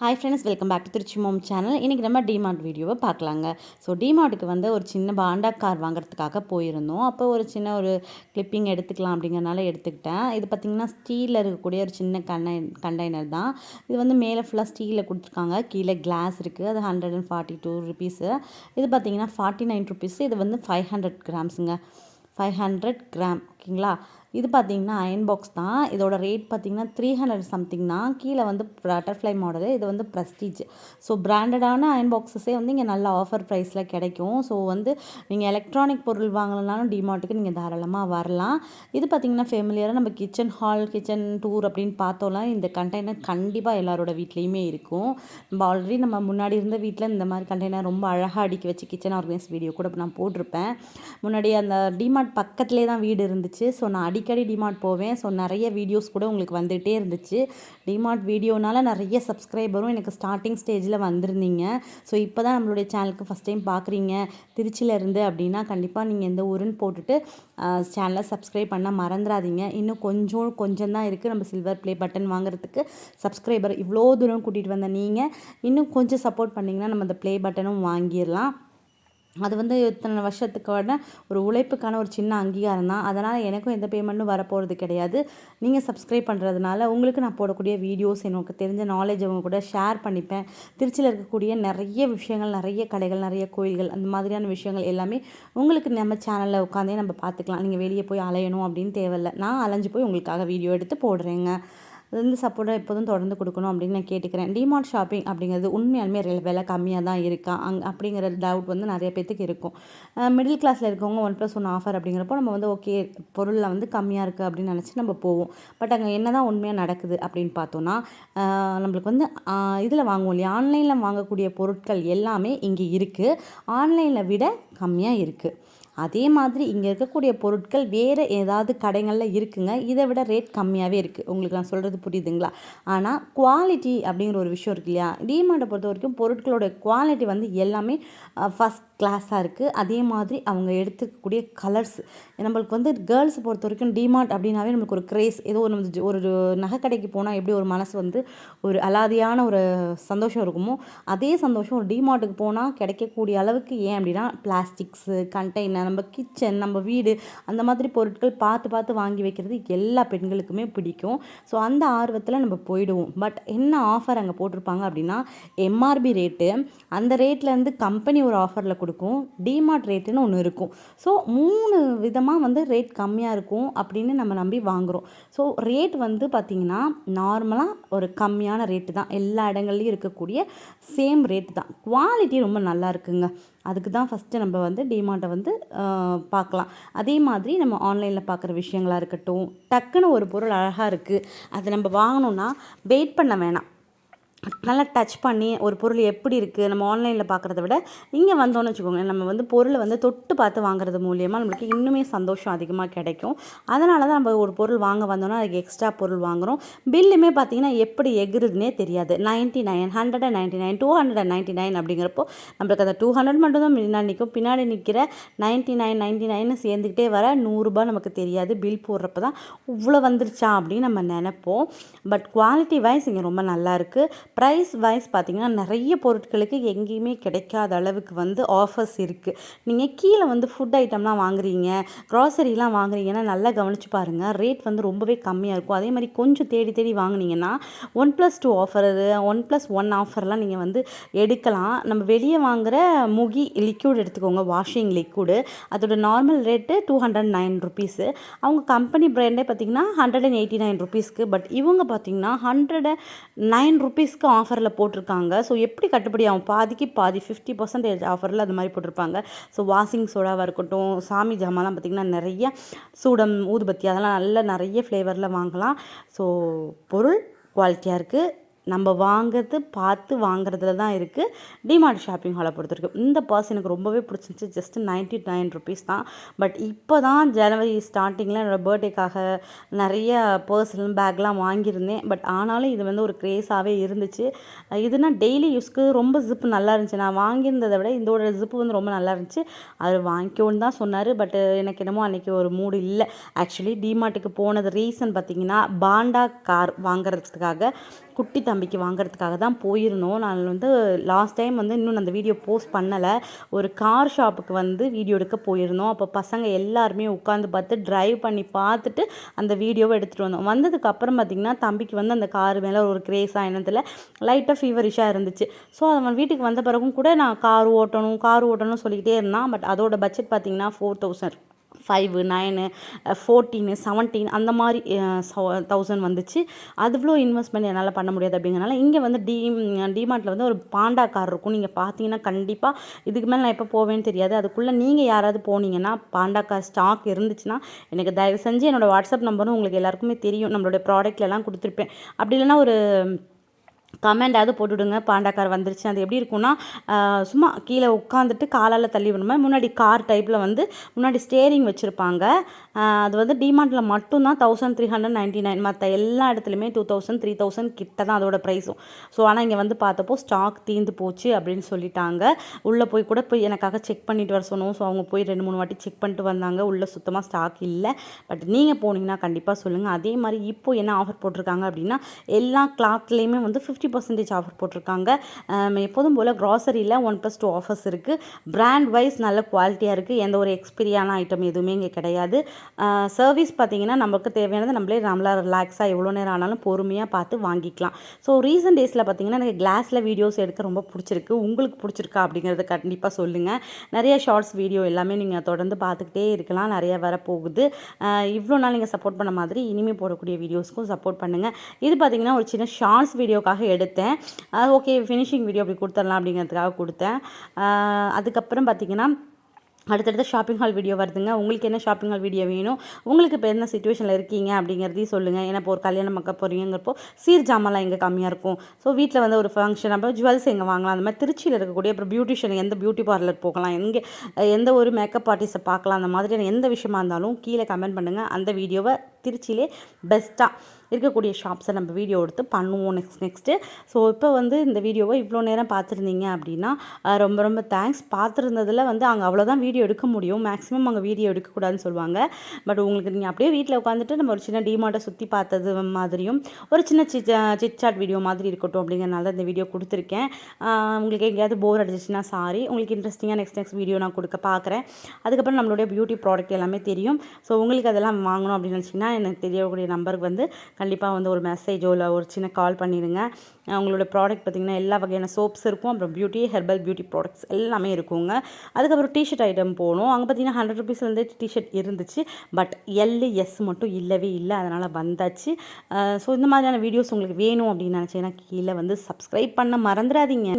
Hi friends welcome back to Trichy mom channel இன்றைக்கி நம்ம DMart வீடியோவை பார்க்கலாங்க. ஸோ டிமார்ட்டுக்கு வந்து ஒரு சின்ன பாண்டா கார் வாங்குறதுக்காக போயிருந்தோம். அப்போ ஒரு சின்ன ஒரு கிளிப்பிங் எடுத்துக்கலாம் அப்படிங்கிறனால எடுத்துக்கிட்டேன். இது பார்த்திங்கன்னா ஸ்டீலில் இருக்கக்கூடிய ஒரு சின்ன கண்டை கண்டெய்னர் தான். இது வந்து மேலே ஃபுல்லாக ஸ்டீலில் கொடுத்துருக்காங்க. கீழே கிளாஸ் இருக்குது அது hundred and forty two rupees இது பார்த்திங்கன்னா ஃபார்ட்டி நைன் ருபீஸ் இது வந்து ஃபைவ் ஹண்ட்ரட் கிராம்ஸுங்க ஃபைவ் ஹண்ட்ரட் கிராம் ஓகேங்களா இது பார்த்தீங்கன்னா அயன் பாக்ஸ் தான். இதோட ரேட் பார்த்தீங்கன்னா த்ரீ ஹண்ட்ரட் சம்திங் தான். கீழே வந்து பட்டர்ஃப்ளை மாடலு இது வந்து ப்ரெஸ்டீஜ் ஸோ பிராண்டடான அயன் பாக்ஸஸே வந்து இங்கே நல்ல ஆஃபர் ப்ரைஸில் கிடைக்கும். ஸோ வந்து நீங்கள் எலக்ட்ரானிக் பொருள் வாங்கலனாலும் டிமார்ட்டுக்கு நீங்கள் தாராளமாக வரலாம். இது பார்த்தீங்கன்னா ஃபேமிலியராக நம்ம கிச்சன் ஹால் கிச்சன் டூர் அப்படின்னு பார்த்தோம்னா இந்த கண்டெய்னர் கண்டிப்பாக எல்லாரோட வீட்லேயுமே இருக்கும். நம்ம ஆல்ரெடி நம்ம முன்னாடி இருந்த வீட்டில் இந்த மாதிரி கண்டெய்னர் ரொம்ப அழகாக அடிக்க வச்சு கிச்சன் ஆர்கனைஸ் வீடியோ கூட நான் போட்டிருப்பேன். முன்னாடி அந்த டிமார்ட் பக்கத்துலேயே தான் வீடு இருந்துச்சு. ஸோ நான் அடிக்கடி டிமார்ட் போவேன். ஸோ நிறைய வீடியோஸ் கூட உங்களுக்கு வந்துகிட்டே இருந்துச்சு. டிமார்ட் வீடியோனால நிறைய சப்ஸ்கிரைபரும் எனக்கு ஸ்டார்டிங் ஸ்டேஜில் வந்திருந்தீங்க. ஸோ இப்போ தான் நம்மளுடைய சேனலுக்கு ஃபஸ்ட் டைம் பார்க்குறீங்க திருச்சியில் இருந்து அப்படின்னா கண்டிப்பாக நீங்கள் எந்த ஊருன்னு போட்டுட்டு சேனலை சப்ஸ்கிரைப் பண்ண மறந்துடாதீங்க இன்னும் கொஞ்சம் கொஞ்சம் தான் இருக்குது நம்ம சில்வர் ப்ளே பட்டன் வாங்குறதுக்கு சப்ஸ்கிரைபர் இவ்வளோ தூரம் கூட்டிகிட்டு வந்த நீங்கள் இன்னும் கொஞ்சம் சப்போர்ட் பண்ணிங்கன்னா நம்ம அந்த ப்ளே பட்டனும் வாங்கிடலாம். அது வந்து இத்தனை வருஷத்துக்கான ஒரு உழைப்புக்கான ஒரு சின்ன அங்கீகாரம் தான். அதனால் எனக்கும் எந்த பேமெண்ட்டும் வரப்போகிறது கிடையாது. நீங்கள் சப்ஸ்கிரைப் பண்ணுறதுனால உங்களுக்கு நான் போடக்கூடிய வீடியோஸ் எனக்கு தெரிஞ்ச நாலேஜ் அவங்க கூட ஷேர் பண்ணிப்பேன். திருச்சியில் இருக்கக்கூடிய நிறைய விஷயங்கள் நிறைய கடைகள் நிறைய கோயில்கள் அந்த மாதிரியான விஷயங்கள் எல்லாமே உங்களுக்கு நம்ம சேனலில் உட்காந்தே நம்ம பார்த்துக்கலாம். நீங்கள் வெளியே போய் அலையணும் அப்படின்னு தேவையில்லை. நான் அலைஞ்சு போய் உங்களுக்காக வீடியோ எடுத்து போடுறேங்க. அது வந்து சப்போர்ட்டாக எப்போதும் தொடர்ந்து கொடுக்கணும் அப்படின்னு நான் கேட்டுக்கிறேன். டிமார்ட் ஷாப்பிங் அப்படிங்கிறது உண்மையாலுமே விலை கம்மியாக தான் இருக்கா? அங் அப்படிங்கிற டவுட் வந்து நிறைய பேத்துக்கு இருக்கும். மிடில் கிளாஸில் இருக்கவங்க ஒன் ப்ளஸ் ஒன் ஆஃபர் அப்படிங்கிறப்போ நம்ம வந்து ஓகே பொருளில் வந்து கம்மியாக இருக்குது அப்படின்னு நினச்சி நம்ம போவோம். பட் அங்கே என்ன தான் உண்மையாக நடக்குது அப்படின்னு பார்த்தோன்னா நம்மளுக்கு வந்து இதில் வாங்குவோம் இல்லையா? ஆன்லைனில் வாங்கக்கூடிய பொருட்கள் எல்லாமே இங்கே இருக்குது ஆன்லைனில் விட கம்மியாக இருக்குது அதே மாதிரி இங்கே இருக்கக்கூடிய பொருட்கள் வேறு ஏதாவது கடைகளில் இருக்குங்க. இதை விட ரேட் கம்மியாகவே இருக்குது உங்களுக்கு நான் சொல்கிறது புரியுதுங்களா? ஆனால் குவாலிட்டி அப்படிங்கிற ஒரு விஷயம் இருக்கு இல்லையா? டிமார்ட்டை பொறுத்த வரைக்கும் பொருட்களோட குவாலிட்டி வந்து எல்லாமே ஃபஸ்ட் கிளாஸாக இருக்குது அதே மாதிரி அவங்க எடுத்துக்கக்கூடிய கலர்ஸ் நம்மளுக்கு வந்து கேர்ள்ஸ் பொறுத்த வரைக்கும் டிமார்ட் அப்படின்னாவே நம்மளுக்கு ஒரு க்ரேஸ் ஏதோ ஒரு ஒரு நகை கடைக்கு போனால் எப்படி ஒரு மனசு வந்து ஒரு அலாதியான ஒரு சந்தோஷம் இருக்குமோ அதே சந்தோஷம் ஒரு டிமார்ட்டுக்கு போனால் கிடைக்கக்கூடிய அளவுக்கு ஏன் அப்படின்னா பிளாஸ்டிக்ஸு கண்டெய்னர் நம்ம கிச்சன் நம்ம வீடு அந்த மாதிரி பொருட்கள் பார்த்து பார்த்து வாங்கி வைக்கிறது எல்லா பெண்களுக்குமே பிடிக்கும். ஸோ அந்த ஆர்வத்தில் நம்ம போயிடுவோம். பட் என்ன ஆஃபர் அங்கே போட்டிருப்பாங்க அப்படின்னா எம்ஆர்பி ரேட்டு அந்த ரேட்லேருந்து கம்பெனி ஒரு ஆஃபரில் கொடுக்கும். டிமார்ட் ரேட்டுன்னு ஒன்று இருக்கும். ஸோ மூணு விதமாக வந்து ரேட் கம்மியாக இருக்கும் அப்படின்னு நம்ம நம்பி வாங்குகிறோம் ஸோ ரேட் வந்து பார்த்திங்கன்னா நார்மலாக ஒரு கம்மியான ரேட்டு தான். எல்லா இடங்கள்லையும் இருக்கக்கூடிய சேம் ரேட்டு தான். குவாலிட்டி ரொம்ப நல்லா இருக்குங்க. அதுக்கு தான் ஃபஸ்ட்டு நம்ம வந்து டிமார்ட்டை வந்து பார்க்கலாம். அதே மாதிரி நம்ம ஆன்லைனில் பார்க்குற விஷயங்களாக இருக்கட்டும் டக்குன்னு ஒரு பொருள் அழகாக இருக்குது அதை நம்ம வாங்கணுன்னா வெயிட் பண்ண வேணாம். நல்லா டச் பண்ணி ஒரு பொருள் எப்படி இருக்குது நம்ம ஆன்லைனில் பார்க்குறத விட இங்கே வந்தோன்னு வச்சுக்கோங்க நம்ம வந்து பொருளை வந்து தொட்டு பார்த்து வாங்குறது மூலியமாக நம்மளுக்கு இன்னுமே சந்தோஷம் அதிகமாக கிடைக்கும். அதனால தான் நம்ம ஒரு பொருள் வாங்க வந்தோன்னா அதுக்கு எக்ஸ்ட்ரா பொருள் வாங்குகிறோம் பில்லுமே பார்த்திங்கன்னா எப்படி எகுறதுனே தெரியாது. Ninety nine hundred and ninety nine two hundred and ninety nine அப்படிங்கிறப்போ நம்மளுக்கு அந்த டூ ஹண்ட்ரட் மட்டும் தான் முன்னாடி நிற்கும் பின்னாடி நிற்கிற நைன்ட்டி நைன் நைன்ட்டி நைன் சேர்ந்துக்கிட்டே வர நூறுரூபா நமக்கு தெரியாது. பில் போடுறப்ப தான் இவ்வளோ வந்துருச்சா அப்படின்னு நம்ம நினைப்போம். பட் குவாலிட்டி வைஸ் இங்கே ரொம்ப நல்லாயிருக்கு ப்ரைஸ் வைஸ் பார்த்திங்கன்னா நிறைய பொருட்களுக்கு எங்கேயுமே கிடைக்காத அளவுக்கு வந்து ஆஃபர்ஸ் இருக்குது நீங்கள் கீழே வந்து ஃபுட் ஐட்டம்லாம் வாங்குறீங்க க்ராசரிலாம் வாங்குறீங்கன்னா நல்லா கவனித்து பாருங்கள் ரேட் வந்து ரொம்பவே கம்மியாக இருக்கும். அதே மாதிரி கொஞ்சம் தேடி தேடி வாங்கினீங்கன்னா one plus two offer one plus one ஆஃபர்லாம் நீங்கள் வந்து எடுக்கலாம். நம்ம வெளியே வாங்குகிற முகி லிக்யூட் எடுத்துக்கோங்க வாஷிங் லிக்யூடு அதோட normal rate two hundred nine rupees அவங்க கம்பெனி ப்ராண்டே பார்த்திங்கன்னா ஹண்ட்ரட் அண்ட் எயிட்டி நைன் ருபீஸ்க்கு பட் இவங்க பார்த்திங்கன்னா ஹண்ட்ரட் நைன் ருபீஸ்க்கு ஆஃபரில் போட்டிருக்காங்க. ஸோ எப்படி கட்டுப்படி? ஆகும் பாதிக்கு பாதி ஃபிஃப்டி பர்சன்டேஜ் ஆஃபரில் அது மாதிரி போட்டிருப்பாங்க. ஸோ வாஷிங் சோடாவாக இருக்கட்டும் சாமி ஜாமான்லாம் பார்த்திங்கன்னா நிறைய சூடம் ஊதுபத்தி அதெல்லாம் நல்ல நிறைய ஃப்ளேவரில் வாங்கலாம். ஸோ பொருள் குவாலிட்டியாக இருக்குது நம்ம வாங்கிறது பார்த்து வாங்குறதுல தான் இருக்குது டிமார்ட் ஷாப்பிங் ஹாலை பொறுத்திருக்கு இந்த பர்ஸ் எனக்கு ரொம்பவே பிடிச்சிருந்துச்சி. ஜஸ்ட் நைன்ட்டி நைன் ருபீஸ் தான். பட் இப்போ தான் ஜனவரி ஸ்டார்டிங்கில் என்னோடய பர்த்டேக்காக நிறைய பர்ஸ்லாம் பேக்லாம் வாங்கியிருந்தேன். பட் ஆனாலும் இது வந்து ஒரு க்ரேஸாகவே இருந்துச்சு. இதுனா டெய்லி யூஸ்க்கு ரொம்ப ஜிப்பு நல்லா இருந்துச்சு. நான் வாங்கியிருந்ததை விட இதோட ஜிப்பு வந்து ரொம்ப நல்லா இருந்துச்சு. அது வாங்கிக்கோன்னு தான் சொன்னார். பட் எனக்கு என்னமோ அன்றைக்கி ஒரு மூடு இல்லை. ஆக்சுவலி டிமார்ட்டுக்கு போனது ரீசன் பார்த்திங்கன்னா பாண்டா கார் வாங்குறதுக்காக குட்டி தம்பிக்கு வாங்குறதுக்காக தான் போயிருந்தோம். நான் வந்து லாஸ்ட் டைம் வந்து இன்னும் அந்த வீடியோ போஸ்ட் பண்ணலை. ஒரு கார் ஷாப்புக்கு வந்து வீடியோ எடுக்க போயிருந்தோம். அப்போ பசங்க எல்லாருமே உட்காந்து பார்த்து ட்ரைவ் பண்ணி பார்த்துட்டு அந்த வீடியோவை எடுத்துகிட்டு வந்தோம். வந்ததுக்கு அப்புறம் பார்த்திங்கன்னா தம்பிக்கு வந்து அந்த கார் மேலே ஒரு கிரேஸாக என்னத்தில் லைட்டாக ஃபீவரிஷாக இருந்துச்சு. ஸோ அவன் வீட்டுக்கு வந்த பிறகும் கூட நான் கார் ஓட்டணும் கார் ஓட்டணும்னு சொல்லிக்கிட்டே இருந்தான். பட் அதோட பட்ஜெட் பார்த்திங்கன்னா four thousand five nine fourteen seventeen அந்த மாதிரி uh, தௌசண்ட் வந்துச்சு. அதுவ்வளோ இன்வெஸ்ட்மெண்ட் என்னால் பண்ண முடியாது அப்படிங்கிறனால இங்கே வந்து டி டிமார்ட்டில் வந்து ஒரு பாண்டா கார் இருக்கும். நீங்கள் பார்த்தீங்கன்னா கண்டிப்பாக இதுக்கு மேலே நான் எப்போ போவேன்னு தெரியாது. அதுக்குள்ளே நீங்கள் யாராவது போனீங்கன்னா பாண்டா கார் ஸ்டாக் இருந்துச்சுன்னா எனக்கு தயவு செஞ்சு என்னோடய வாட்ஸ்அப் நம்பரும் உங்களுக்கு எல்லாருக்குமே தெரியும். நம்மளுடைய ப்ராடக்ட்லலாம் கொடுத்துருப்பேன். அப்படி இல்லைன்னா ஒரு கமெண்டாவது போட்டுவிடுங்க பாண்டாக்கார் வந்துருச்சு. அது எப்படி இருக்கும்னா சும்மா கீழே உட்காந்துட்டு காலால் தள்ளி விடுமா முன்னாடி கார் டைப்பில் வந்து முன்னாடி ஸ்டேரிங் வச்சுருப்பாங்க. அது வந்து டிமார்ட்டில் மட்டும்தான் thousand three hundred ninety nine மற்ற எல்லா இடத்துலையுமே டூ தௌசண்ட் த்ரீ தௌசண்ட் கிட்ட தான் அதோட ப்ரைஸும் ஸோ ஆனால் இங்கே வந்து பார்த்தப்போ ஸ்டாக் தீந்து போச்சு அப்படின்னு சொல்லிட்டாங்க. உள்ளே போய் கூட போய் எனக்காக செக் பண்ணிட்டு வர சொன்னோம். ஸோ அவங்க போய் ரெண்டு மூணு வாட்டி செக் பண்ணிட்டு வந்தாங்க. உள்ளே சுத்தமாக ஸ்டாக் இல்லை. பட் நீங்கள் போனீங்கன்னா கண்டிப்பாக சொல்லுங்கள் அதே மாதிரி இப்போ என்ன ஆஃபர் போட்டிருக்காங்க அப்படின்னா எல்லா கிளாத்லேயுமே வந்து ஃபிஃப்டி பர்சன்டேஜ் ஆஃபர் போட்டிருக்காங்க. எப்போதும் போல் க்ராசரியில் ஒன் ப்ளஸ் டூ ஆஃபர்ஸ் இருக்குது பிராண்ட் வைஸ் நல்ல குவாலிட்டியாக இருக்குது எந்த ஒரு எக்ஸ்பீரியான ஐட்டம் எதுவுமே இங்கே கிடையாது. சர்வீஸ் பார்த்திங்கன்னா நமக்கு தேவையானது நம்மளே நம்மளா ரிலாக்ஸாக எவ்வளோ நேரம் ஆனாலும் பொறுமையாக பார்த்து வாங்கிக்கலாம். ஸோ ரீசன்ட் டேஸில் பார்த்திங்கன்னா எனக்கு கிளாஸில் வீடியோஸ் எடுக்க ரொம்ப பிடிச்சிருக்கு. உங்களுக்கு பிடிச்சிருக்கா அப்படிங்கிறத கண்டிப்பாக சொல்லுங்கள் நிறைய ஷார்ட்ஸ் வீடியோ எல்லாமே நீங்கள் தொடர்ந்து பார்த்துக்கிட்டே இருக்கலாம். நிறைய வர போகுது. இவ்வளோ நாள் நீங்கள் சப்போர்ட் பண்ண மாதிரி இனிமேல் போடக்கூடிய வீடியோஸ்க்கும் சப்போர்ட் பண்ணுங்கள் இது பார்த்திங்கன்னா ஒரு சின்ன ஷார்ட்ஸ் வீடியோக்காக எடுத்தேன். ஓகே ஃபினிஷிங் வீடியோ அப்படி கொடுத்துடலாம் அப்படிங்கிறதுக்காக கொடுத்தேன். அதுக்கப்புறம் பார்த்திங்கன்னா அடுத்தடுத்த ஷாப்பிங் ஹால் வீடியோ வருதுங்க. உங்களுக்கு என்ன ஷாப்பிங் ஹால் வீடியோ வேணும்? உங்களுக்கு இப்போ என்ன சுச்சுவேஷனில் இருக்கீங்க அப்படிங்கிறதையும் சொல்லுங்கள் ஏன்னா இப்போ ஒரு கல்யாணம் பார்க்க போகிறீங்கிறப்போ சீர் ஜாமெல்லாம் எங்கே கம்மியாக இருக்கும்? ஸோ வீட்டில் வந்து ஒரு ஃபங்க்ஷன் அப்போ ஜுவல்ஸ் எங்கே வாங்கலாம்? அந்த மாதிரி திருச்சியில் இருக்கக்கூடிய அப்புறம் பியூட்டிஷியன் எந்த பியூட்டி பார்லர் போகலாம்? எங்கே எந்த ஒரு மேக்கப் ஆர்டிஸ்ட்டை பார்க்கலாம்? அந்த மாதிரியான எந்த விஷயமா இருந்தாலும் கீழே கமெண்ட் பண்ணுங்கள் அந்த வீடியோவை திருச்சியிலே பெஸ்ட்டாக இருக்கக்கூடிய ஷாப்ஸை நம்ம வீடியோ எடுத்து பண்ணுவோம் நெக்ஸ்ட் நெக்ஸ்ட்டு ஸோ இப்போ வந்து இந்த வீடியோவை இவ்வளோ நேரம் பார்த்துருந்தீங்க அப்படின்னா ரொம்ப ரொம்ப தேங்க்ஸ் பார்த்துருந்ததில் வந்து அங்கே அவ்வளோதான் வீடியோ எடுக்க முடியும். மேக்ஸிமம் அங்கே வீடியோ எடுக்கக்கூடாதுன்னு சொல்லுவாங்க. பட் உங்களுக்கு நீங்கள் அப்படியே வீட்டில் உட்காந்துட்டு நம்ம ஒரு சின்ன டிமார்ட்டை சுற்றி பார்த்தது மாதிரியும் ஒரு சின்ன சிச் சிட்சாட் வீடியோ மாதிரி இருக்கட்டும் அப்படிங்கிறனால இந்த வீடியோ கொடுத்துருக்கேன். உங்களுக்கு எங்கேயாவது போர் அடிச்சிச்சுன்னா சாரி உங்களுக்கு இன்ட்ரெஸ்டிங்காக நெக்ஸ்ட் நெக்ஸ்ட் வீடியோ நான் கொடுக்க பார்க்குறேன். அதுக்கப்புறம் நம்மளுடைய பியூட்டி ப்ராடக்ட் எல்லாமே தெரியும். ஸோ உங்களுக்கு அதெல்லாம் வாங்கணும் அப்படின்னு நினச்சிங்கன்னா எனக்கு தெரியக்கூடிய நம்பருக்கு வந்து கண்டிப்பாக வந்து ஒரு மெசேஜோ இல்லை ஒரு சின்ன கால் பண்ணிடுங்க. அவங்களோட ப்ராடக்ட் பார்த்திங்கன்னா எல்லா வகையான சோப்ஸ் இருக்கும். அப்புறம் பியூட்டி ஹெர்பல் பியூட்டி ப்ராடக்ட்ஸ் எல்லாமே இருக்குங்க. அதுக்கப்புறம் டிஷர்ட் ஐட்டம் போகணும். அங்கே பார்த்தீங்கன்னா ஹண்ட்ரட் ருபீஸ்லேருந்து டிஷர்ட் இருந்துச்சு. பட் எல்லு எஸ் மட்டும் இல்லவே இல்லை. அதனால் வந்தாச்சு. ஸோ இந்த மாதிரியான வீடியோஸ் உங்களுக்கு வேணும் அப்படின்னு நினச்சிங்கன்னா கீழே வந்து சப்ஸ்கிரைப் பண்ண மறந்துடாதீங்க.